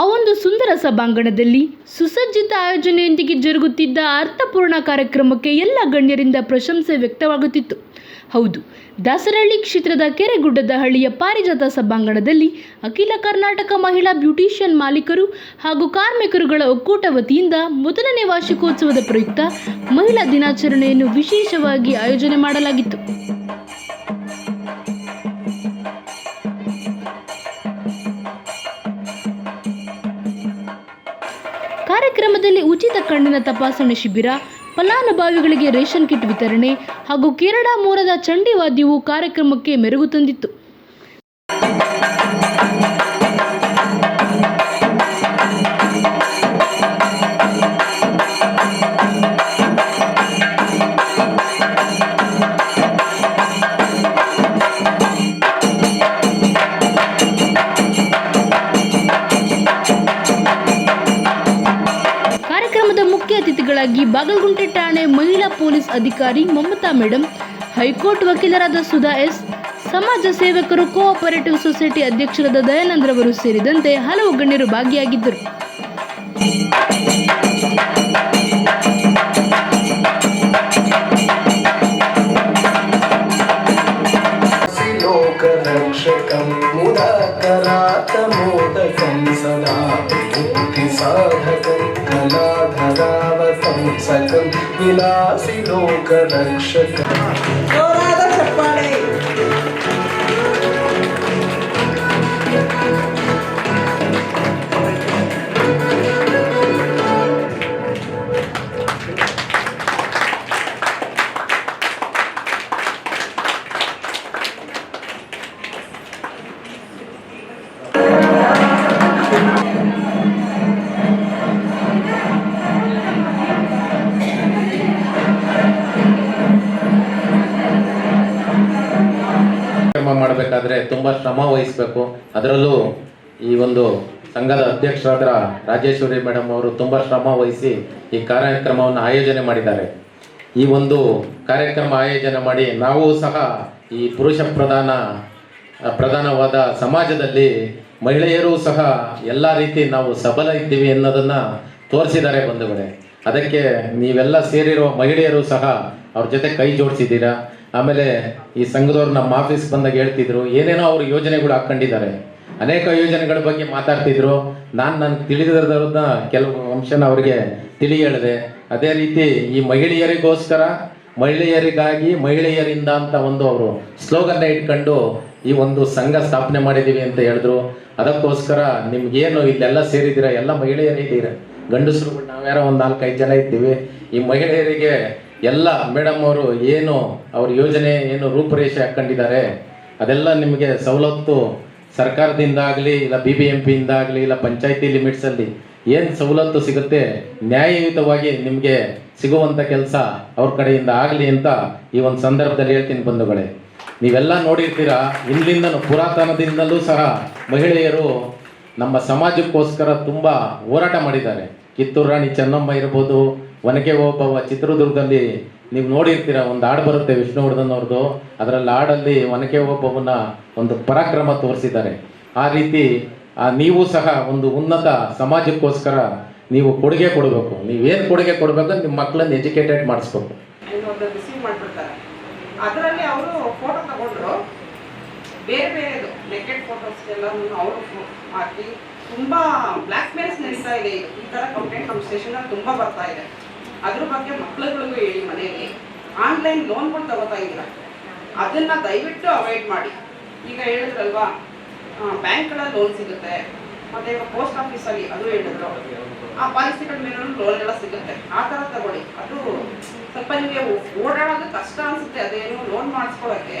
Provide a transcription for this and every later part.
ಆ ಒಂದು ಸುಂದರ ಸಭಾಂಗಣದಲ್ಲಿ ಸುಸಜ್ಜಿತ ಆಯೋಜನೆಯೊಂದಿಗೆ ಜರುಗುತ್ತಿದ್ದ ಅರ್ಥಪೂರ್ಣ ಕಾರ್ಯಕ್ರಮಕ್ಕೆ ಎಲ್ಲ ಗಣ್ಯರಿಂದ ಪ್ರಶಂಸೆ ವ್ಯಕ್ತವಾಗುತ್ತಿತ್ತು. ಹೌದು, ದಾಸರಹಳ್ಳಿ ಕ್ಷೇತ್ರದ ಕೆರೆಗುಡ್ಡದ ಹಳ್ಳಿಯ ಪಾರಿಜಾತ ಸಭಾಂಗಣದಲ್ಲಿ ಅಖಿಲ ಕರ್ನಾಟಕ ಮಹಿಳಾ ಬ್ಯೂಟಿಷಿಯನ್ ಮಾಲೀಕರು ಹಾಗೂ ಕಾರ್ಮಿಕರುಗಳ ಒಕ್ಕೂಟ ವತಿಯಿಂದ ಮೊದಲನೇ ವಾರ್ಷಿಕೋತ್ಸವದ ಪ್ರಯುಕ್ತ ಮಹಿಳಾ ದಿನಾಚರಣೆಯನ್ನು ವಿಶೇಷವಾಗಿ ಆಯೋಜನೆ ಮಾಡಲಾಗಿತ್ತು. ಕಣ್ಣಿನ ತಪಾಸಣೆ ಶಿಬಿರ ಫಲಾನುಭವಿಗಳಿಗೆ ರೇಷನ್ ಕಿಟ್ ವಿತರಣೆ ಹಾಗೂ ಕೇರಳ ಮೂಲದ ಚಂಡಿವಾದ್ಯವು ಕಾರ್ಯಕ್ರಮಕ್ಕೆ ಮೆರುಗು ತಂದಿತ್ತು. ಪೊಲೀಸ್ ಅಧಿಕಾರಿ ಮಮತಾ ಮೇಡಂ, ಹೈಕೋರ್ಟ್ ವಕೀಲರಾದ ಸುಧಾ ಎಸ್, ಸಮಾಜ ಸೇವಕರು, ಕೋಆಪರೇಟಿವ್ ಸೊಸೈಟಿ ಅಧ್ಯಕ್ಷರಾದ ದಯಾನಂದ್ರವರು ಸೇರಿದಂತೆ ಹಲವು ಗಣ್ಯರು ಭಾಗಿಯಾಗಿದ್ದರು. విలాసి లోక రక్షక. ಮಾಡಬೇಕಾದ್ರೆ ತುಂಬ ಶ್ರಮ ವಹಿಸಬೇಕು. ಅದರಲ್ಲೂ ಈ ಒಂದು ಸಂಘದ ಅಧ್ಯಕ್ಷರಾದ ರಾಜೇಶ್ವರಿ ಮೇಡಮ್ ಅವರು ತುಂಬ ಶ್ರಮ ವಹಿಸಿ ಈ ಕಾರ್ಯಕ್ರಮವನ್ನು ಆಯೋಜನೆ ಮಾಡಿದ್ದಾರೆ. ಈ ಒಂದು ಕಾರ್ಯಕ್ರಮ ಆಯೋಜನೆ ಮಾಡಿ ನಾವು ಸಹ ಈ ಪುರುಷ ಪ್ರಧಾನ, ಪ್ರಧಾನವಾದ ಸಮಾಜದಲ್ಲಿ ಮಹಿಳೆಯರು ಸಹ ಎಲ್ಲ ರೀತಿ ನಾವು ಸಬಲ ಇದ್ದೀವಿ ಅನ್ನೋದನ್ನ ತೋರಿಸಿದ್ದಾರೆ ಬಂಧುಗಳೇ. ಅದಕ್ಕೆ ನೀವೆಲ್ಲ ಸೇರಿರುವ ಮಹಿಳೆಯರು ಸಹ ಅವ್ರ ಜೊತೆ ಕೈ ಜೋಡಿಸಿದ್ದೀರಾ? ಆಮೇಲೆ ಈ ಸಂಘದವ್ರು ನಮ್ಮ ಆಫೀಸ್ ಬಂದಾಗ ಹೇಳ್ತಿದ್ರು, ಏನೇನೋ ಅವ್ರ ಯೋಜನೆಗಳು ಹಾಕೊಂಡಿದ್ದಾರೆ ಅನೇಕ ಯೋಜನೆಗಳ ಬಗ್ಗೆ ಮಾತಾಡ್ತಿದ್ರು. ನಾನು ನನ್ಗೆ ತಿಳಿದಿರೋದ್ರದ್ದ ಕೆಲವು ಅಂಶನ ಅವರಿಗೆ ತಿಳಿ ಹೇಳಿದೆ ಅದೇ ರೀತಿ ಈ ಮಹಿಳೆಯರಿಗೋಸ್ಕರ, ಮಹಿಳೆಯರಿಗಾಗಿ ಮಹಿಳೆಯರಿಂದ ಅಂತ ಒಂದು ಅವರು ಸ್ಲೋಗನ್ನ ಇಟ್ಕೊಂಡು ಈ ಒಂದು ಸಂಘ ಸ್ಥಾಪನೆ ಮಾಡಿದ್ದೀವಿ ಅಂತ ಹೇಳಿದ್ರು. ಅದಕ್ಕೋಸ್ಕರ ನಿಮ್ಗೇನು ಇಲ್ಲೆಲ್ಲ ಸೇರಿದ್ದೀರಾ? ಎಲ್ಲ ಮಹಿಳೆಯರಿದ್ದೀರ ಗಂಡಸರು, ನಾವ್ಯಾರ ಒಂದು ನಾಲ್ಕೈದು ಜನ ಇದ್ದೀವಿ. ಈ ಮಹಿಳೆಯರಿಗೆ ಎಲ್ಲ ಮೇಡಮ್ ಅವರು ಏನು ಅವ್ರ ಯೋಜನೆ ಏನು ರೂಪುರೇಷೆ ಹಾಕೊಂಡಿದ್ದಾರೆ ಅದೆಲ್ಲ ನಿಮಗೆ ಸವಲತ್ತು ಸರ್ಕಾರದಿಂದ ಆಗಲಿ ಇಲ್ಲ ಬಿ ಬಿ ಎಂ ಪಿಯಿಂದ ಆಗಲಿ ಇಲ್ಲ ಪಂಚಾಯತಿ ಲಿಮಿಟ್ಸಲ್ಲಿ ಏನು ಸವಲತ್ತು ಸಿಗುತ್ತೆ, ನ್ಯಾಯಯುತವಾಗಿ ನಿಮಗೆ ಸಿಗುವಂಥ ಕೆಲಸ ಅವ್ರ ಕಡೆಯಿಂದ ಆಗಲಿ ಅಂತ ಈ ಒಂದು ಸಂದರ್ಭದಲ್ಲಿ ಹೇಳ್ತೀನಿ ಬಂಧುಗಳೇ. ನೀವೆಲ್ಲ ನೋಡಿರ್ತೀರಾ ಹಿಂದಿಂದನೂ ಪುರಾತನದಿಂದಲೂ ಸಹ ಮಹಿಳೆಯರು ನಮ್ಮ ಸಮಾಜಕ್ಕೋಸ್ಕರ ತುಂಬ ಹೋರಾಟ ಮಾಡಿದ್ದಾರೆ. ಕಿತ್ತೂರು ರಾಣಿ ಚೆನ್ನಮ್ಮ ಇರ್ಬೋದು ಒನಕೆ ಓಬವ್ವ ಚಿತ್ರದುರ್ಗದಲ್ಲಿ ನೀವು ನೋಡಿರ್ತೀರ, ಒಂದು ಹಾಡು ಬರುತ್ತೆ ವಿಷ್ಣುವರ್ಧನ್ ಅವ್ರದ್ದು ಅದರಲ್ಲಿ ಹಾಡಲ್ಲಿ ಒನಕೆ ಓಬವ್ವನ ಒಂದು ಪರಾಕ್ರಮ ತೋರಿಸಿದ್ದಾರೆ. ಆ ರೀತಿ ನೀವು ಸಹ ಒಂದು ಉನ್ನತ ಸಮಾಜಕ್ಕೋಸ್ಕರ ನೀವು ಕೊಡುಗೆ ಕೊಡಬೇಕು. ನೀವೇನು ಕೊಡುಗೆ ಕೊಡಬೇಕು ನಿಮ್ಮ ಮಕ್ಕಳನ್ನ ಎಜುಕೇಟೆಡ್ ಮಾಡಿಸ್ಬೇಕು. ಅದರಲ್ಲಿ ಅವರು ಫೋಟೋ ತಗೊಂಡ್ರು. ಬೇರೆ ಫೋಟೋಸ್ ಅವರು ಮೇಲ್ಸ್ ನಡೀತಾ ಇದೆ. ಈ ತರ ಕಂಪ್ಲೇಂಟ್ ನಮ್ಮ ಸ್ಟೇಷನಲ್ಲಿ ತುಂಬಾ ಬರ್ತಾ ಇದೆ. ಅದ್ರ ಬಗ್ಗೆ ಮಕ್ಕಳುಗಳಿಗೂ ಹೇಳಿ ಮನೆಯಲ್ಲಿ. ಆನ್ಲೈನ್ ಲೋನ್ಗಳು ತಗೋತಾ ಇಲ್ಲ ಅದನ್ನ ದಯವಿಟ್ಟು ಅವಾಯ್ಡ್ ಮಾಡಿ. ಈಗ ಹೇಳಿದ್ರಲ್ವಾ ಬ್ಯಾಂಕ್ಗಳಲ್ಲಿ ಲೋನ್ ಸಿಗುತ್ತೆ, ಮತ್ತೆ ಈಗ ಪೋಸ್ಟ್ ಆಫೀಸಲ್ಲಿ ಅದು ಹೇಳಿದ್ರು. ಆ ಪಾಲಿಸಿಗಳ ಮೇಲೂ ಲೋನ್ ಎಲ್ಲ ಸಿಗುತ್ತೆ. ಆ ಥರ ತಗೊಳ್ಳಿ. ಅದು ಸ್ವಲ್ಪ ನಿಮಗೆ ಓಡಾಡೋದು ಕಷ್ಟ ಅನ್ಸುತ್ತೆ. ಅದೇನು ಲೋನ್ ಮಾಡಿಸ್ಕೊಳ್ಳೋಕ್ಕೆ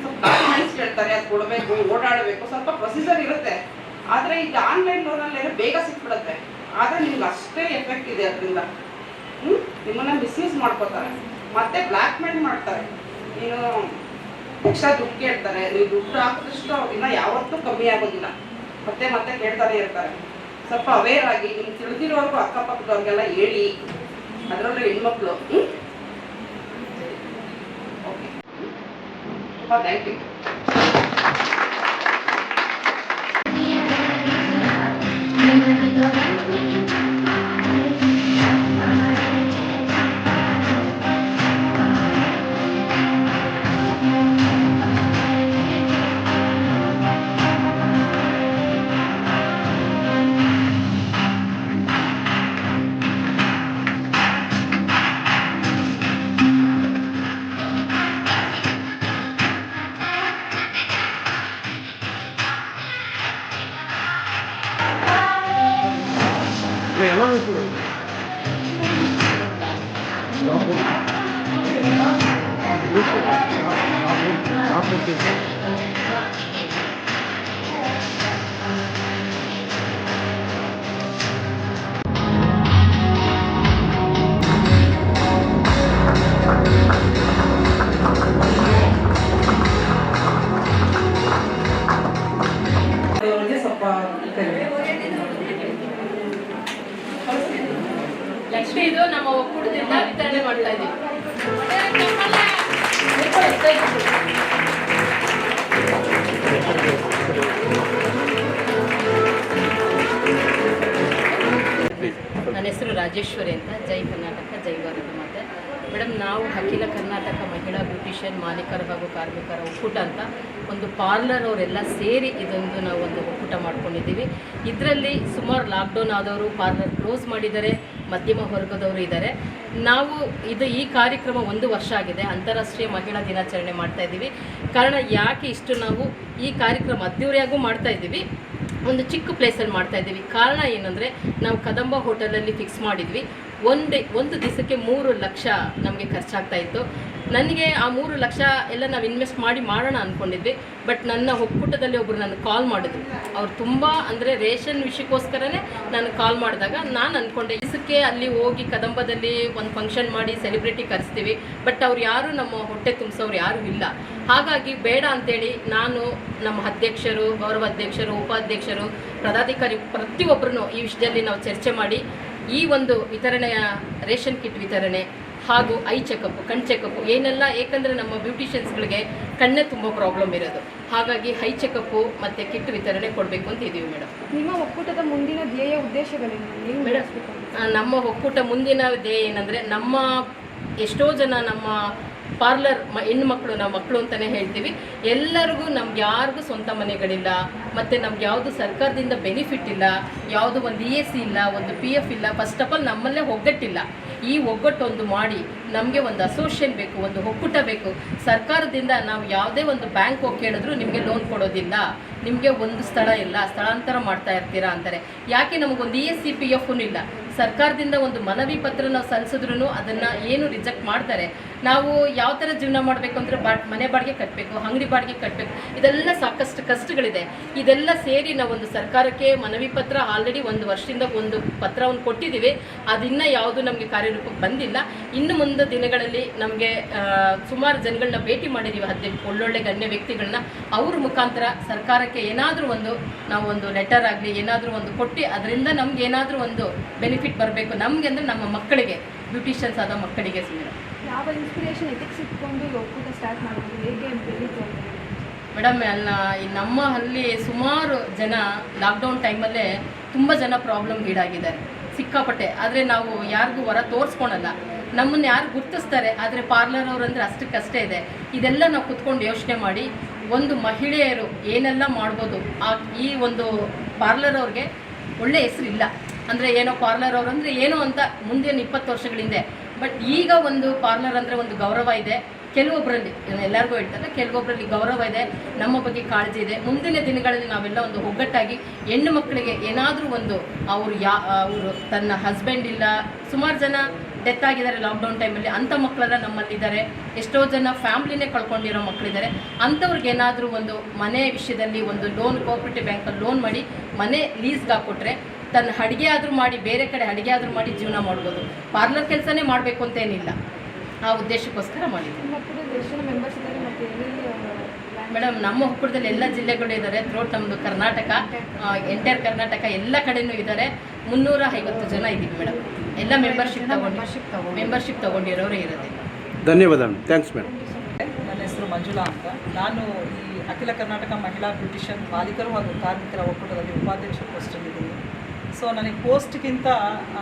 ಸ್ವಲ್ಪ ಡಾಕ್ಯುಮೆಂಟ್ಸ್ ಕೇಳ್ತಾರೆ ಅದು ಕೊಡಬೇಕು, ಓಡಾಡಬೇಕು, ಸ್ವಲ್ಪ ಪ್ರೊಸೀಜರ್ ಇರುತ್ತೆ. ಆದರೆ ಈಗ ಆನ್ಲೈನ್ ಲೋನಲ್ಲಿ ಬೇಗ ಸಿಕ್ಬಿಡುತ್ತೆ. ಆದರೆ ನಿಮ್ಗೆ ಅಷ್ಟೇ ಎಫೆಕ್ಟ್ ಇದೆ ಅದರಿಂದ. ನಿಮ್ಮನ್ನ ಮಿಸ್ಯೂಸ್ ಮಾಡ್ಕೋತಾರೆ. ಮತ್ತೆ ಬ್ಲ್ಯಾಕ್ ಮೇಲ್ ಮಾಡ್ತಾರೆ. ನೀನು ಎಕ್ಸ್ಟ್ರಾ ದುಡ್ಡು ಕೇಳ್ತಾರೆ. ನೀವು ದುಡ್ಡು ಹಾಕಿದಷ್ಟು ಇನ್ನ ಯಾವತ್ತೂ ಕಮ್ಮಿ ಆಗೋದಿಲ್ಲ. ಮತ್ತೆ ಮತ್ತೆ ಕೇಳ್ತಾನೆ ಇರ್ತಾರೆ. ಸ್ವಲ್ಪ ಅವೇರ್ ಆಗಿ ನಿಮ್ಗೆ ತಿಳಿದಿರೋರ್ಗು ಅಕ್ಕಪಕ್ಕದವ್ರಿಗೆಲ್ಲ ಹೇಳಿ. ಅದರಲ್ಲೂ ಹೆಣ್ಮಕ್ಳು. ಓಕೆ ಥ್ಯಾಂಕ್ ಯು ಅವ್ರಿಗೆ ಮಾಲೀಕರು ಹಾಗೂ ಕಾರ್ಮಿಕರ ಒಕ್ಕೂಟ ಅಂತ ಒಂದು ಪಾರ್ಲರ್ ಅವರೆಲ್ಲ ಸೇರಿ ಇದೊಂದು ನಾವು ಒಂದು ಒಕ್ಕೂಟ ಮಾಡ್ಕೊಂಡಿದ್ದೀವಿ. ಇದರಲ್ಲಿ ಸುಮಾರು ಲಾಕ್ಡೌನ್ ಆದವರು ಪಾರ್ಲರ್ ಕ್ಲೋಸ್ ಮಾಡಿದ್ದಾರೆ, ಮಧ್ಯಮ ವರ್ಗದವರು ಇದ್ದಾರೆ. ನಾವು ಇದು ಈ ಕಾರ್ಯಕ್ರಮ ಒಂದು ವರ್ಷ ಆಗಿದೆ, ಅಂತಾರಾಷ್ಟ್ರೀಯ ಮಹಿಳಾ ದಿನಾಚರಣೆ ಮಾಡ್ತಾ ಇದ್ದೀವಿ. ಕಾರಣ ಯಾಕೆ ಇಷ್ಟು ನಾವು ಈ ಕಾರ್ಯಕ್ರಮ ಅದ್ದೂರಿಯಾಗೂ ಮಾಡ್ತಾ ಇದ್ದೀವಿ? ಒಂದು ಚಿಕ್ಕ ಪ್ಲೇಸಲ್ಲಿ ಮಾಡ್ತಾ ಇದ್ದೀವಿ. ಕಾರಣ ಏನಂದರೆ ನಾವು ಕದಂಬ ಹೋಟೆಲಲ್ಲಿ ಫಿಕ್ಸ್ ಮಾಡಿದ್ವಿ. ಒಂದೇ, ಒಂದು ದಿವಸಕ್ಕೆ ಮೂರು ಲಕ್ಷ ನಮಗೆ ಖರ್ಚಾಗ್ತಾ ಇತ್ತು. ನನಗೆ ಆ ಮೂರು ಲಕ್ಷ ಎಲ್ಲ ನಾವು ಇನ್ವೆಸ್ಟ್ ಮಾಡಿ ಮಾಡೋಣ ಅಂದ್ಕೊಂಡಿದ್ವಿ ಬಟ್ ನನ್ನ ಒಕ್ಕೂಟದಲ್ಲಿ ಒಬ್ಬರು ನನಗೆ ಕಾಲ್ ಮಾಡಿದ್ರು. ಅವ್ರು ತುಂಬ ಅಂದರೆ ರೇಷನ್ ವಿಷಯಕ್ಕೋಸ್ಕರನೇ ನಾನು ಕಾಲ್ ಮಾಡಿದಾಗ ನಾನು ಅಂದ್ಕೊಂಡೆ ದಿವಸಕ್ಕೆ ಅಲ್ಲಿ ಹೋಗಿ ಕದಂಬದಲ್ಲಿ ಒಂದು ಫಂಕ್ಷನ್ ಮಾಡಿ ಸೆಲೆಬ್ರಿಟಿ ಕರೆಸ್ತೀವಿ ಬಟ್ ಅವ್ರು ಯಾರು ನಮ್ಮ ಹೊಟ್ಟೆ ತುಂಬಿಸೋರು ಯಾರೂ ಇಲ್ಲ. ಹಾಗಾಗಿ ಬೇಡ ಅಂತೇಳಿ ನಾನು ನಮ್ಮ ಅಧ್ಯಕ್ಷರು, ಗೌರವ ಅಧ್ಯಕ್ಷರು, ಉಪಾಧ್ಯಕ್ಷರು, ಪದಾಧಿಕಾರಿ ಪ್ರತಿಯೊಬ್ಬರೂ ಈ ವಿಷಯದಲ್ಲಿ ನಾವು ಚರ್ಚೆ ಮಾಡಿ ಈ ಒಂದು ವಿತರಣೆಯ ರೇಷನ್ ಕಿಟ್ ವಿತರಣೆ ಹಾಗೂ ಐ ಚೆಕಪ್ ಕಣ್ ಚೆಕಪ್ ಏನೆಲ್ಲ ಏಕೆಂದರೆ ನಮ್ಮ ಬ್ಯೂಟಿಷಿಯನ್ಸ್ಗಳಿಗೆ ಕಣ್ಣೇ ತುಂಬ ಪ್ರಾಬ್ಲಮ್ ಇರೋದು. ಹಾಗಾಗಿ ಹೈ ಚೆಕಪ್ಪು ಮತ್ತು ಕಿಟ್ ವಿತರಣೆ ಕೊಡಬೇಕು ಅಂತ ಇದ್ದೀವಿ ಮೇಡಮ್ ನಿಮ್ಮ ಒಕ್ಕೂಟದ ಮುಂದಿನ ಧ್ಯೇಯ ಉದ್ದೇಶಗಳೇನು? ನೀವು ಮೇಡಮ್ ನಮ್ಮ ಒಕ್ಕೂಟ ಮುಂದಿನ ಧ್ಯೇಯ ಏನಂದರೆ ನಮ್ಮ ಎಷ್ಟೋ ಜನ ನಮ್ಮ ಪಾರ್ಲರ್ ಮ ಹೆಣ್ಮಕ್ಳು ನಾವು ಮಕ್ಕಳು ಅಂತಲೇ ಹೇಳ್ತೀವಿ. ಎಲ್ಲರಿಗೂ ನಮ್ಗೆ ಯಾರಿಗೂ ಸ್ವಂತ ಮನೆಗಳಿಲ್ಲ, ಮತ್ತು ನಮ್ಗೆ ಯಾವುದು ಸರ್ಕಾರದಿಂದ ಬೆನಿಫಿಟ್ ಇಲ್ಲ, ಯಾವುದು ಒಂದು ಇ ಎಸ್ ಸಿ ಇಲ್ಲ, ಒಂದು ಪಿ ಎಫ್ ಇಲ್ಲ ಫಸ್ಟ್ ಆಫ್ ಆಲ್ ನಮ್ಮಲ್ಲೇ ಒಗ್ಗಟ್ಟಿಲ್ಲ. ಈ ಒಗ್ಗಟ್ಟೊಂದು ಮಾಡಿ ನಮಗೆ ಒಂದು ಅಸೋಸಿಯೇಷನ್ ಬೇಕು, ಒಂದು ಒಕ್ಕೂಟ ಬೇಕು. ಸರ್ಕಾರದಿಂದ ನಾವು ಯಾವುದೇ ಒಂದು ಬ್ಯಾಂಕ್ ಹೋಗಿ ಕೇಳಿದ್ರು ನಿಮಗೆ ಲೋನ್ ಕೊಡೋದಿಲ್ಲ. ನಿಮಗೆ ಒಂದು ಸ್ಥಳ ಇಲ್ಲ, ಸ್ಥಳಾಂತರ ಮಾಡ್ತಾ ಇರ್ತೀರಾ ಅಂತಾರೆ. ಯಾಕೆ ನಮಗೊಂದು ಇ ಎಸ್ ಸಿ ಪಿ ಎಫ್ನೂ ಇಲ್ಲ? ಸರ್ಕಾರದಿಂದ ಒಂದು ಮನವಿ ಪತ್ರ ನಾವು ಸಲ್ಲಿಸಿದ್ರು ಅದನ್ನು ಏನು ರಿಜೆಕ್ಟ್ ಮಾಡ್ತಾರೆ? ನಾವು ಯಾವ ಥರ ಜೀವನ ಮಾಡಬೇಕು ಅಂದರೆ ಬಾ ಮನೆ ಬಾಡಿಗೆ ಕಟ್ಟಬೇಕು ಅಂಗಡಿ ಬಾಡಿಗೆ ಕಟ್ಟಬೇಕು ಇದೆಲ್ಲ ಸಾಕಷ್ಟು ಕಷ್ಟಗಳಿದೆ. ಇದೆಲ್ಲ ಸೇರಿ ನಾವು ಒಂದು ಸರ್ಕಾರಕ್ಕೆ ಮನವಿ ಪತ್ರ ಆಲ್ರೆಡಿ ಒಂದು ವರ್ಷದಿಂದ ಒಂದು ಪತ್ರವನ್ನು ಕೊಟ್ಟಿದ್ದೀವಿ. ಅದಿನ್ನ ಯಾವುದು ನಮಗೆ ಕಾರ್ಯರೂಪಕ್ಕೆ ಬಂದಿಲ್ಲ. ಇನ್ನು ಮುಂದೆ ದಿನಗಳಲ್ಲಿ ನಮಗೆ ಸುಮಾರು ಜನಗಳನ್ನ ಭೇಟಿ ಮಾಡಿದ್ದೀವಿ ಹದಿನೆಂಟು ಒಳ್ಳೊಳ್ಳೆ ಗಣ್ಯ ವ್ಯಕ್ತಿಗಳನ್ನ. ಅವ್ರ ಮುಖಾಂತರ ಸರ್ಕಾರಕ್ಕೆ ಏನಾದರೂ ಒಂದು ನಾವು ಒಂದು ಲೆಟರ್ ಆಗಲಿ, ಏನಾದರೂ ಒಂದು ಕೊಟ್ಟು, ಅದರಿಂದ ನಮ್ಗೆ ಏನಾದರೂ ಒಂದು ಬೆನಿಫಿಟ್ ಬರಬೇಕು ನಮಗೆ ಅಂದರೆ ನಮ್ಮ ಮಕ್ಕಳಿಗೆ. ಬ್ಯೂಟಿಷಿಯನ್ಸ್ ಆದ ಮಕ್ಕಳಿಗೆ ಸುಮ್ಮನೆ ಯಾವ ಇನ್ಸ್ಪಿರೇಷನ್ ಎಥಿಕ್ಸ್ ಇಟ್ಕೊಂಡು ಒಕ್ಕೂಟ ಸ್ಟಾರ್ಟ್ ಮಾಡೋದು? ಹೇಗೆ ಬೆಳೀತು ಮೇಡಮ್ ಅಲ್ಲ ನಮ್ಮ ಅಲ್ಲಿ ಸುಮಾರು ಜನ ಲಾಕ್ಡೌನ್ ಟೈಮಲ್ಲೇ ತುಂಬ ಜನ ಪ್ರಾಬ್ಲಮ್ ಈಡಾಗಿದ್ದಾರೆ ಸಿಕ್ಕಾಪಟ್ಟೆ. ಆದರೆ ನಾವು ಯಾರಿಗೂ ಹೊರ ತೋರಿಸ್ಕೊಳಲ್ಲ. ನಮ್ಮನ್ನು ಯಾರು ಗುರ್ತಿಸ್ತಾರೆ ಆದರೆ ಪಾರ್ಲರ್ ಅವ್ರು ಅಂದರೆ ಅಷ್ಟಕ್ಕಷ್ಟೇ ಇದೆ. ಇದೆಲ್ಲ ನಾವು ಕುತ್ಕೊಂಡು ಯೋಚನೆ ಮಾಡಿ ಒಂದು ಮಹಿಳೆಯರು ಏನೆಲ್ಲ ಮಾಡ್ಬೋದು ಆ ಈ ಒಂದು ಪಾರ್ಲರ್ ಅವ್ರಿಗೆ ಒಳ್ಳೆ ಹೆಸರಿಲ್ಲ. ಅಂದರೆ ಏನೋ ಪಾರ್ಲರ್ ಅವರು ಅಂದರೆ ಏನೋ ಅಂತ ಮುಂದಿನ ಇಪ್ಪತ್ತು ವರ್ಷಗಳ ಹಿಂದೆ. ಬಟ್ ಈಗ ಒಂದು ಪಾರ್ಲರ್ ಅಂದರೆ ಒಂದು ಗೌರವ ಇದೆ. ಕೆಲವೊಬ್ಬರಲ್ಲಿ ಎಲ್ಲರಿಗೂ ಹೇಳ್ತಾರೆ ಕೆಲವೊಬ್ಬರಲ್ಲಿ ಗೌರವ ಇದೆ, ನಮ್ಮ ಬಗ್ಗೆ ಕಾಳಜಿ ಇದೆ. ಮುಂದಿನ ದಿನಗಳಲ್ಲಿ ನಾವೆಲ್ಲ ಒಂದು ಒಗ್ಗಟ್ಟಾಗಿ ಹೆಣ್ಣು ಮಕ್ಕಳಿಗೆ ಏನಾದರೂ ಒಂದು ಅವರು ಯಾ, ಅವರು ತನ್ನ ಹಸ್ಬೆಂಡ್ ಇಲ್ಲ, ಸುಮಾರು ಜನ ಡೆತ್ ಆಗಿದ್ದಾರೆ ಲಾಕ್ಡೌನ್ ಟೈಮಲ್ಲಿ ಅಂಥ ಮಕ್ಕಳೆಲ್ಲ ನಮ್ಮಲ್ಲಿದ್ದಾರೆ. ಎಷ್ಟೋ ಜನ ಫ್ಯಾಮ್ಲಿನೇ ಕಳ್ಕೊಂಡಿರೋ ಮಕ್ಕಳಿದ್ದಾರೆ ಅಂಥವ್ರಿಗೆ ಏನಾದರೂ ಒಂದು ಮನೆ ವಿಷಯದಲ್ಲಿ ಒಂದು ಲೋನ್ ಕೋಆಪ್ರೇಟಿವ್ ಬ್ಯಾಂಕಲ್ಲಿ ಲೋನ್ ಮಾಡಿ ಮನೆ ಲೀಸ್ಗೆ ಹಾಕ್ಕೊಟ್ರೆ ತನ್ನ ಅಡುಗೆ ಆದರೂ ಮಾಡಿ ಬೇರೆ ಕಡೆ ಅಡುಗೆ ಆದರೂ ಮಾಡಿ ಜೀವನ ಮಾಡ್ಬೋದು. ಪಾರ್ಲರ್ ಕೆಲಸನೇ ಮಾಡಬೇಕು ಅಂತೇನಿಲ್ಲ ಆ ಉದ್ದೇಶಕ್ಕೋಸ್ಕರ ಮಾಡಿದ್ವಿ ಮೇಡಮ್ ನಮ್ಮ ಒಕ್ಕೂಟದಲ್ಲಿ ಎಲ್ಲ ಜಿಲ್ಲೆಗಳು ಇದ್ದಾರೆ. ಥ್ರೋಟ್ ನಮ್ಮದು ಕರ್ನಾಟಕ ಎಂಟೈರ್ ಕರ್ನಾಟಕ ಎಲ್ಲ ಕಡೆನೂ ಇದ್ದಾರೆ. ಮುನ್ನೂರ ಐವತ್ತು ಜನ ಇದ್ದೀವಿ ಮೇಡಮ್ ಎಲ್ಲ ಮೆಂಬರ್ಶಿಪ್ ತಗೊಂಡು ಮೆಂಬರ್ಶಿಪ್ ತಗೊಂಡಿರೋರು ಇರೋದಿಲ್ಲ ಧನ್ಯವಾದ ಥ್ಯಾಂಕ್ಸ್ ಮೇಡಮ್ ನನ್ನ ಹೆಸರು ಮಂಜುಳಾ ಅಂತ. ನಾನು ಈ ಅಖಿಲ ಕರ್ನಾಟಕ ಮಹಿಳಾ ಬ್ಯೂಟಿಷಿಯನ್ ಮಾಲೀಕರು ಹಾಗೂ ಕಾರ್ಮಿಕರ ಒಕ್ಕೂಟದಲ್ಲಿ ಉಪಾಧ್ಯಕ್ಷ ಪೋಸ್ಟಲ್ಲಿದ್ದೀನಿ. ಸೊ ನನಗೆ ಪೋಸ್ಟ್ಗಿಂತ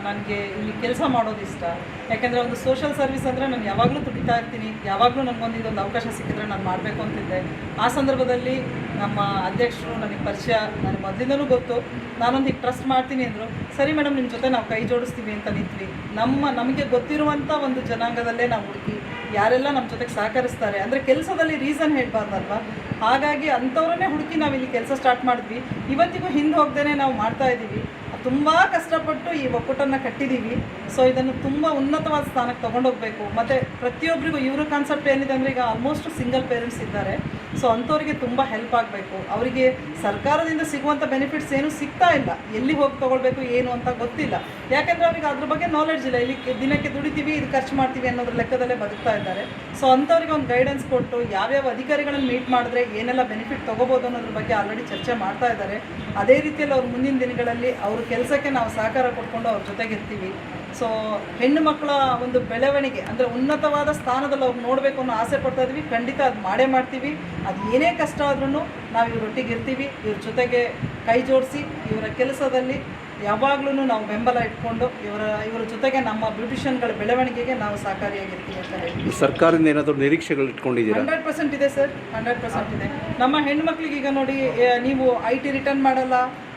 ನನಗೆ ಇಲ್ಲಿ ಕೆಲಸ ಮಾಡೋದು ಇಷ್ಟ. ಯಾಕೆಂದರೆ ಒಂದು ಸೋಷಲ್ ಸರ್ವಿಸ್ ಅಂದರೆ ನಾನು ಯಾವಾಗಲೂ ದುಡಿತಾ ಇರ್ತೀನಿ, ಯಾವಾಗಲೂ ನನಗೊಂದು ಇದೊಂದು ಅವಕಾಶ ಸಿಕ್ಕಿದ್ರೆ ನಾನು ಮಾಡಬೇಕು ಅಂತಿದ್ದೆ. ಆ ಸಂದರ್ಭದಲ್ಲಿ ನಮ್ಮ ಅಧ್ಯಕ್ಷರು ನನಗೆ ಪರಿಚಯ, ನನಗೆ ಮೊದಲಿಂದನೂ ಗೊತ್ತು. ನಾನೊಂದು ಈಗ ಟ್ರಸ್ಟ್ ಮಾಡ್ತೀನಿ ಅಂದರು, ಸರಿ ಮೇಡಮ್ ನಿಮ್ಮ ಜೊತೆ ನಾವು ಕೈ ಜೋಡಿಸ್ತೀವಿ ಅಂತ ನಿಂತೀವಿ. ನಮ್ಮ, ನಮಗೆ ಗೊತ್ತಿರುವಂಥ ಒಂದು ಜನಾಂಗದಲ್ಲೇ ನಾವು ಹುಡುಕಿ, ಯಾರೆಲ್ಲ ನಮ್ಮ ಜೊತೆಗೆ ಸಹಕರಿಸ್ತಾರೆ. ಅಂದರೆ ಕೆಲಸದಲ್ಲಿ ರೀಸನ್ ಹೇಳಬಾರ್ದಲ್ವಾ? ಹಾಗಾಗಿ ಅಂಥವ್ರನ್ನೇ ಹುಡುಕಿ ನಾವು ಇಲ್ಲಿ ಕೆಲಸ ಸ್ಟಾರ್ಟ್ ಮಾಡಿದ್ವಿ. ಇವತ್ತಿಗೂ ಹಿಂದೆ ಹೋಗ್ದೇ ನಾವು ಮಾಡ್ತಾ ಇದ್ದೀವಿ ತುಂಬ ಕಷ್ಟಪಟ್ಟು ಈ ಒಕ್ಕೂಟನ ಕಟ್ಟಿದ್ದೀವಿ ಸೊ ಇದನ್ನು ತುಂಬ ಉನ್ನತವಾದ ಸ್ಥಾನಕ್ಕೆ ತೊಗೊಂಡೋಗ್ಬೇಕು. ಮತ್ತು ಪ್ರತಿಯೊಬ್ಬರಿಗೂ ಇವ್ರ ಕಾನ್ಸೆಪ್ಟ್ ಏನಿದೆ ಅಂದರೆ ಈಗ ಆಲ್ಮೋಸ್ಟ್ ಸಿಂಗಲ್ ಪೇರೆಂಟ್ಸ್ ಇದ್ದಾರೆ. ಸೊ ಅಂಥವ್ರಿಗೆ ತುಂಬ ಹೆಲ್ಪ್ ಆಗಬೇಕು. ಅವರಿಗೆ ಸರ್ಕಾರದಿಂದ ಸಿಗುವಂಥ ಬೆನಿಫಿಟ್ಸ್ ಏನು ಸಿಗ್ತಾ ಇಲ್ಲ. ಎಲ್ಲಿ ಹೋಗಿ ತೊಗೊಳ್ಬೇಕು, ಏನು ಅಂತ ಗೊತ್ತಿಲ್ಲ. ಯಾಕೆಂದರೆ ಅವ್ರಿಗೆ ಅದ್ರ ಬಗ್ಗೆ ನಾಲೆಡ್ಜ್ ಇಲ್ಲ. ಇಲ್ಲಿ ದಿನಕ್ಕೆ ದುಡಿತೀವಿ, ಇದು ಖರ್ಚು ಮಾಡ್ತೀವಿ ಅನ್ನೋದ್ರ ಲೆಕ್ಕದಲ್ಲೇ ಬದುಕ್ತಾ ಇದ್ದಾರೆ. ಸೊ ಅಂಥವ್ರಿಗೆ ಒಂದು ಗೈಡೆನ್ಸ್ ಕೊಟ್ಟು ಯಾವ್ಯಾವ ಅಧಿಕಾರಿಗಳನ್ನು ಮೀಟ್ ಮಾಡಿದ್ರೆ ಏನೆಲ್ಲ ಬೆನಿಫಿಟ್ ತೊಗೋಬೋದು ಅನ್ನೋದ್ರ ಬಗ್ಗೆ ಆಲ್ರೆಡಿ ಚರ್ಚೆ ಮಾಡ್ತಾ ಇದ್ದಾರೆ. ಅದೇ ರೀತಿಯಲ್ಲಿ ಅವ್ರು ಮುಂದಿನ ದಿನಗಳಲ್ಲಿ ಅವ್ರ ಕೆಲಸಕ್ಕೆ ನಾವು ಸಹಕಾರ ಕೊಟ್ಕೊಂಡು ಅವ್ರ ಜೊತೆಗಿರ್ತೀವಿ ಸೊ ಹೆಣ್ಣು ಮಕ್ಕಳ ಒಂದು ಬೆಳವಣಿಗೆ ಅಂದರೆ ಉನ್ನತವಾದ ಸ್ಥಾನದಲ್ಲಿ ಅವ್ರು ನೋಡಬೇಕು ಅನ್ನೋ ಆಸೆ ಪಡ್ತಾ ಇದ್ವಿ. ಖಂಡಿತ ಅದು ಮಾಡೇ ಮಾಡ್ತೀವಿ. ಅದು ಏನೇ ಕಷ್ಟ ಆದ್ರೂ ನಾವು ಇವ್ರೊಟ್ಟಿಗೆ ಇರ್ತೀವಿ. ಇವ್ರ ಜೊತೆಗೆ ಕೈ ಜೋಡಿಸಿ ಇವರ ಕೆಲಸದಲ್ಲಿ ಯಾವಾಗ್ಲೂ ನಾವು ಬೆಂಬಲ ಇಟ್ಕೊಂಡು ಇವರ ಇವರ ಜೊತೆಗೆ ನಮ್ಮ ಬ್ಯೂಟಿಷಿಯನ್ಗಳ ಬೆಳವಣಿಗೆಗೆ ನಾವು ಸಹಕಾರಿಯಾಗಿರ್ತೀವಿ ಅಂತ ಹೇಳಿ ಸರ್ಕಾರದಿಂದ ಏನಾದರೂ ನಿರೀಕ್ಷೆಗಳು ಇಟ್ಕೊಂಡಿದ್ದೀರಾ? ಹಂಡ್ರೆಡ್ ಪರ್ಸೆಂಟ್ ಇದೆ ಸರ್. ಹಂಡ್ರೆಡ್ ಪರ್ಸೆಂಟ್ ಇದೆ. ನಮ್ಮ ಹೆಣ್ಮಕ್ಳಿಗೆ ಈಗ ನೋಡಿ ನೀವು ಐ ಟಿ ರಿಟರ್ನ್ ಮಾಡಲ್ಲ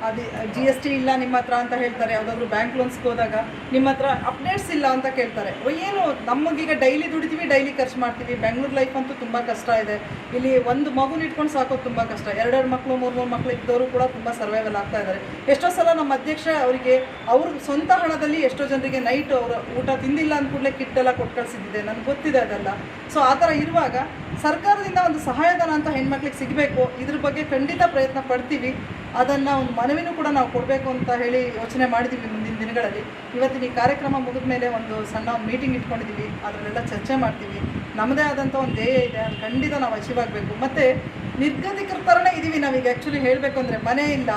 ಅದು ಜಿ ಎಸ್ ಟಿ ಇಲ್ಲ ನಿಮ್ಮ ಹತ್ರ ಅಂತ ಹೇಳ್ತಾರೆ. ಯಾವುದಾದ್ರು ಬ್ಯಾಂಕ್ ಲೋನ್ಸ್ಗೆ ಹೋದಾಗ ನಿಮ್ಮ ಹತ್ರ ಅಪ್ಡೇಟ್ಸ್ ಇಲ್ಲ ಅಂತ ಕೇಳ್ತಾರೆ. ಏನು? ನಮಗೀಗ ಡೈಲಿ ದುಡಿತೀವಿ ಡೈಲಿ ಖರ್ಚು ಮಾಡ್ತೀವಿ. ಬೆಂಗಳೂರು ಲೈಫ್ ಅಂತೂ ತುಂಬ ಕಷ್ಟ ಇದೆ. ಇಲ್ಲಿ ಒಂದು ಮಗುನ ಇಟ್ಕೊಂಡು ಸಾಕೋದು ತುಂಬ ಕಷ್ಟ. ಎರಡೆರಡು ಮಕ್ಕಳು ಮೂರು ಮೂರು ಮಕ್ಕಳು ಇದ್ದವರು ಕೂಡ ತುಂಬ ಸರ್ವೈವಲ್ ಆಗ್ತಾ ಇದ್ದಾರೆ ಎಷ್ಟೋ ಸಲ ನಮ್ಮ ಅಧ್ಯಕ್ಷ ಅವರಿಗೆ ಅವ್ರ ಸ್ವಂತ ಹಣದಲ್ಲಿ ಎಷ್ಟೋ ಜನರಿಗೆ ನೈಟ್ ಅವರು ಊಟ ತಿಂದಿಲ್ಲ ಅಂದ್ಕೂಡಲೇ ಕಿಟ್ ಎಲ್ಲ ಕೊಟ್ಟು ಕಳಿಸಿದ್ದಿದೆ. ನನಗೆ ಗೊತ್ತಿದೆ ಅದೆಲ್ಲ. ಸೊ ಆ ಥರ ಇರುವಾಗ ಸರ್ಕಾರದಿಂದ ಒಂದು ಸಹಾಯಧನ ಅಂತ ಹೆಣ್ಮಕ್ಳಿಗೆ ಸಿಗಬೇಕು. ಇದ್ರ ಬಗ್ಗೆ ಖಂಡಿತ ಪ್ರಯತ್ನ ಪಡ್ತೀವಿ. ಅದನ್ನು ಒಂದು ಮನವಿನೂ ಕೂಡ ನಾವು ಕೊಡಬೇಕು ಅಂತ ಹೇಳಿ ಯೋಚನೆ ಮಾಡಿದ್ದೀವಿ ಮುಂದಿನ ದಿನಗಳಲ್ಲಿ. ಇವತ್ತಿನ ಈ ಕಾರ್ಯಕ್ರಮ ಮುಗಿದ ಮೇಲೆ ಒಂದು ಸಣ್ಣ ಮೀಟಿಂಗ್ ಇಟ್ಕೊಂಡಿದ್ದೀವಿ ಅದರಲ್ಲೆಲ್ಲ ಚರ್ಚೆ ಮಾಡ್ತೀವಿ. ನಮ್ಮದೇ ಆದಂಥ ಒಂದು ಧ್ಯೇಯ ಇದೆ. ಅದು ಖಂಡಿತ ನಾವು ಅಚೀವ್ ಆಗಬೇಕು. ಮತ್ತು ನಿರ್ಗತಿಕರ ಥರನೇ ಇದ್ದೀವಿ ನಾವೀಗ. ಆ್ಯಕ್ಚುಲಿ ಹೇಳಬೇಕು ಅಂದರೆ ಮನೆ ಇಲ್ಲ.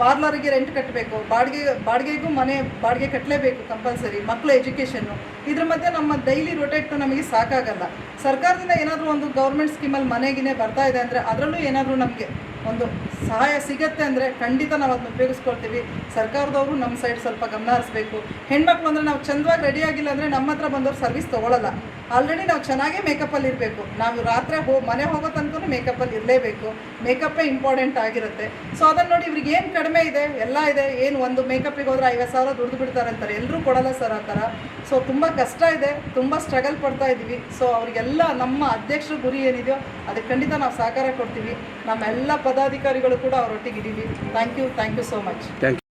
ಪಾರ್ಲರ್ಗೆ ರೆಂಟ್ ಕಟ್ಟಬೇಕು ಬಾಡಿಗೆ, ಬಾಡಿಗೆಗೂ ಮನೆ, ಬಾಡಿಗೆ ಕಟ್ಟಲೇಬೇಕು ಕಂಪಲ್ಸರಿ ಮಕ್ಕಳ ಎಜುಕೇಷನ್ನು ಇದ್ರ ಮಧ್ಯೆ ನಮ್ಮ ಡೈಲಿ ರೊಟೇಟ್ ನಮಗೆ ಸಾಕಾಗಲ್ಲ. ಸರ್ಕಾರದಿಂದ ಏನಾದರೂ ಒಂದು ಗೌರ್ಮೆಂಟ್ ಸ್ಕೀಮಲ್ಲಿ ಮನೆಗಿನೇ ಬರ್ತಾ ಇದೆ ಅಂದರೆ ಅದರಲ್ಲೂ ಏನಾದರೂ ನಮಗೆ ಒಂದು ಸಹಾಯ ಸಿಗತ್ತೆ ಅಂದರೆ ಖಂಡಿತ ನಾವು ಅದನ್ನ ಉಪಯೋಗಿಸ್ಕೊಳ್ತೀವಿ. ಸರ್ಕಾರದವರು ನಮ್ಮ ಸೈಡ್ ಸ್ವಲ್ಪ ಗಮನ ಹರಿಸ್ಬೇಕು. ಹೆಣ್ಮಕ್ಳು ಅಂದರೆ ನಾವು ಚಂದವಾಗಿ ರೆಡಿ ಆಗಿಲ್ಲ ಅಂದರೆ ನಮ್ಮ ಹತ್ರ ಬಂದವ್ರು ಸರ್ವಿಸ್ ತೊಗೊಳಲ್ಲ. ಆಲ್ರೆಡಿ ನಾವು ಚೆನ್ನಾಗೇ ಮೇಕಪ್ಪಲ್ಲಿ ಇರಬೇಕು. ನಾವು ರಾತ್ರಿ ಹೋ, ಮನೆ ಹೋಗೋ ತನಕ ಮೇಕಪ್ಪಲ್ಲಿ ಇರಲೇಬೇಕು. ಮೇಕಪ್ಪೇ ಇಂಪಾರ್ಟೆಂಟ್ ಆಗಿರುತ್ತೆ. ಸೊ ಅದನ್ನು ನೋಡಿ ಇವ್ರಿಗೆ ಏನು ಕಡಿಮೆ ಇದೆ, ಎಲ್ಲ ಇದೆ, ಏನು ಒಂದು ಮೇಕಪ್ಪಿಗೆ ಹೋದ್ರೆ ಐವತ್ತು ಸಾವಿರ ದುಡ್ದು ಬಿಡ್ತಾರೆ ಅಂತಾರೆ. ಎಲ್ಲರೂ ಕೊಡಲ್ಲ ಸರ್ ಆ ಥರ. ಸೊ ತುಂಬ ಕಷ್ಟ ಇದೆ, ತುಂಬ ಸ್ಟ್ರಗಲ್ ಪಡ್ತಾ ಇದ್ದೀವಿ ಸೊ ಅವರಿಗೆಲ್ಲ ನಮ್ಮ ಅಧ್ಯಕ್ಷರ ಗುರಿ ಏನಿದೆಯೋ, ಅದಕ್ಕೆ ಖಂಡಿತ ನಾವು ಸಹಕಾರ ಕೊಡ್ತೀವಿ. ನಮ್ಮೆಲ್ಲ ಪದಾಧಿಕಾರಿಗಳು ಕೂಡ ಅವರೊಟ್ಟಿಗೆ ಇದ್ದೀವಿ. Thank you thank you so much thank